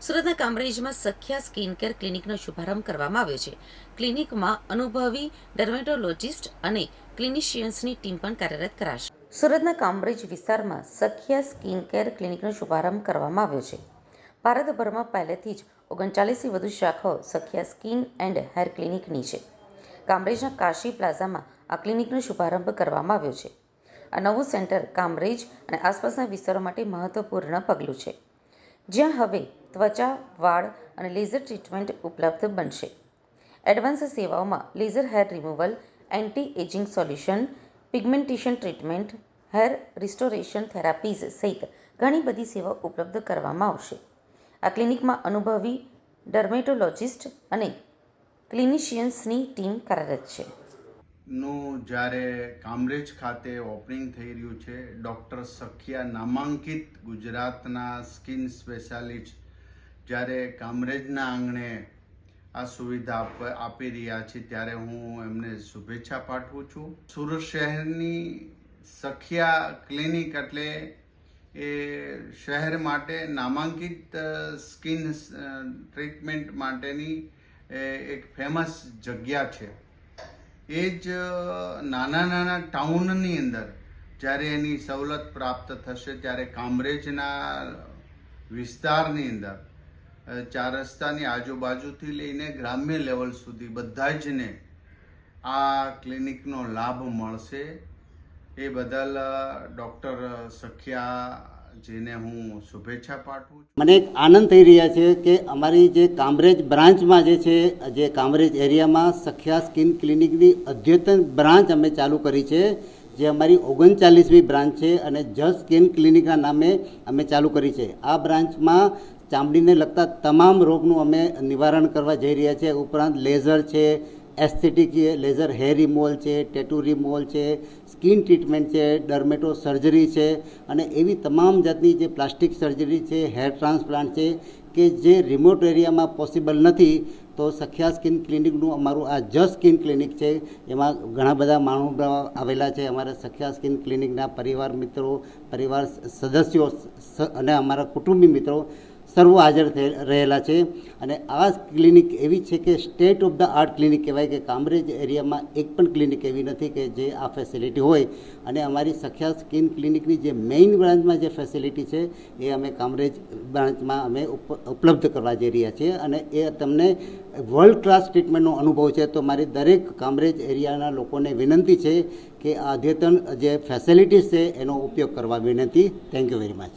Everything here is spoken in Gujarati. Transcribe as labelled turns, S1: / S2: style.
S1: સુરતના કામરેજમાં સખ્યા સ્કિન કેર ક્લિનિકનો શુભારંભ કરવામાં આવ્યો છે. ક્લિનિકમાં અનુભવી ડર્મેટોલોજિસ્ટ અને ક્લિનિશિયન્સની ટીમ પણ કાર્યરત કરાશે. સુરતના કામરેજ વિસ્તારમાં સખ્યા સ્કિન કેર ક્લિનિકનો શુભારંભ કરવામાં આવ્યો છે. ભારતભરમાં પહેલેથી જ ઓગણચાલીસથી વધુ શાખાઓ સખ્યા સ્કિન એન્ડ હેર ક્લિનિકની છે. કામરેજના કાશી પ્લાઝામાં આ ક્લિનિકનો શુભારંભ કરવામાં આવ્યો છે. આ નવું સેન્ટર કામરેજ અને આસપાસના વિસ્તારો માટે મહત્વપૂર્ણ પગલું છે. જ્યાં હવે ત્વચા, વાળ અને લેઝર ટ્રીટમેન્ટ ઉપલબ્ધ બનશે. એડવાન્સ સેવાઓમાં laser hair removal anti ageing solution, pigmentation treatment, hair restoration therapies સહિત ઘણી બધી સેવાઓ ઉપલબ્ધ કરવામાં આવશે. આ ક્લિનિકમાં અનુભવી ડર્મેટોલોજિસ્ટ અને ક્લિનિશિયન્સની ટીમ કાર્યરત છે.
S2: નું જ્યારે કામરેજ ખાતે ઓપનિંગ થઈ રહ્યું છે, ડૉક્ટર સખિયા નામાંકિત ગુજરાતના સ્કિન સ્પેશિયાલિસ્ટ જ્યારે કામરેજના આંગણે આ સુવિધા આપ રહ્યા છે, ત્યારે હું એમને શુભેચ્છા પાઠવું છું. સુરત શહેરની સખિયા ક્લિનિક એટલે એ શહેર માટે નામાંકિત સ્કિન ટ્રીટમેન્ટ માટેની એક ફેમસ જગ્યા છે. એ જ નાના નાના ટાઉનની અંદર જ્યારે એની સવલત પ્રાપ્ત થશે, ત્યારે કામરેજના વિસ્તારની અંદર ચાર રસ્તાની આજુબાજુથી લઈને ગ્રામ્ય લેવલ સુધી બધા જને આ ક્લિનિકનો લાભ મળશે. એ બદલ ડૉક્ટર ડૉક્ટર સખિયાજીને હું શુભેચ્છા પાઠવું છું.
S3: મને એક આનંદ થઈ રહ્યા છે કે અમારી જે કામરેજ બ્રાન્ચમાં જે છે, જે કામરેજ એરિયામાં સખ્યા સ્કિન ક્લિનિકની અદ્યતન બ્રાન્ચ અમે ચાલુ કરી છે, જે અમારી ઓગણચાલીસમી બ્રાન્ચ છે અને જસ્ટ સ્કિન ક્લિનિકના નામે અમે ચાલુ કરી છે. આ બ્રાન્ચમાં ચામડીને લગતા તમામ રોગનું અમે નિવારણ કરવા જઈ રહ્યા છીએ ઉપરાંત લેઝર છે એસ્થેટિક લેઝર હેર રિમૂવલ છે ટેટુ રિમૂવલ છે, સ્કિન ટ્રીટમેન્ટ છે, ડર્મેટો સર્જરી છે અને એવી તમામ જાતની જે પ્લાસ્ટિક સર્જરી છે, હેર ટ્રાન્સપ્લાન્ટ છે કે જે રિમોટ એરિયામાં પોસિબલ નથી, તો સખ્યા સ્કિન ક્લિનિકનું અમારું આ જસ્ટ સ્કિન ક્લિનિક છે, એમાં ઘણા બધા માણસો આવેલા છે, અમારા સખ્યા સ્કિન ક્લિનિકના પરિવાર મિત્રો, પરિવાર સદસ્યો અને અમારા કુટુંબી મિત્રો. સર્વો હાજર રહેલા છે. અને આ ક્લિનિક એવી છે કે state of the art clinic કહેવાય કે કામરેજ એરિયામાં એક પણ ક્લિનિક એવી નથી કે જે આ ફેસિલિટી હોય. અને અમારી સખ્યા સ્કિન ક્લિનિકની જે મેઇન બ્રાન્ચમાં જે ફેસિલિટી છે, એ અમે કામરેજ બ્રાન્ચમાં અમે ઉપ- ઉપલબ્ધ કરવા જઈ રહ્યા છીએ. અને એ તમને વર્લ્ડ ક્લાસ ટ્રીટમેન્ટનો અનુભવ છે. તો મારી દરેક કામરેજ એરિયાના લોકોને વિનંતી છે કે આ અદ્યતન જે ફેસિલિટીઝ છે, એનો ઉપયોગ કરવા વિનંતી. Thank you very much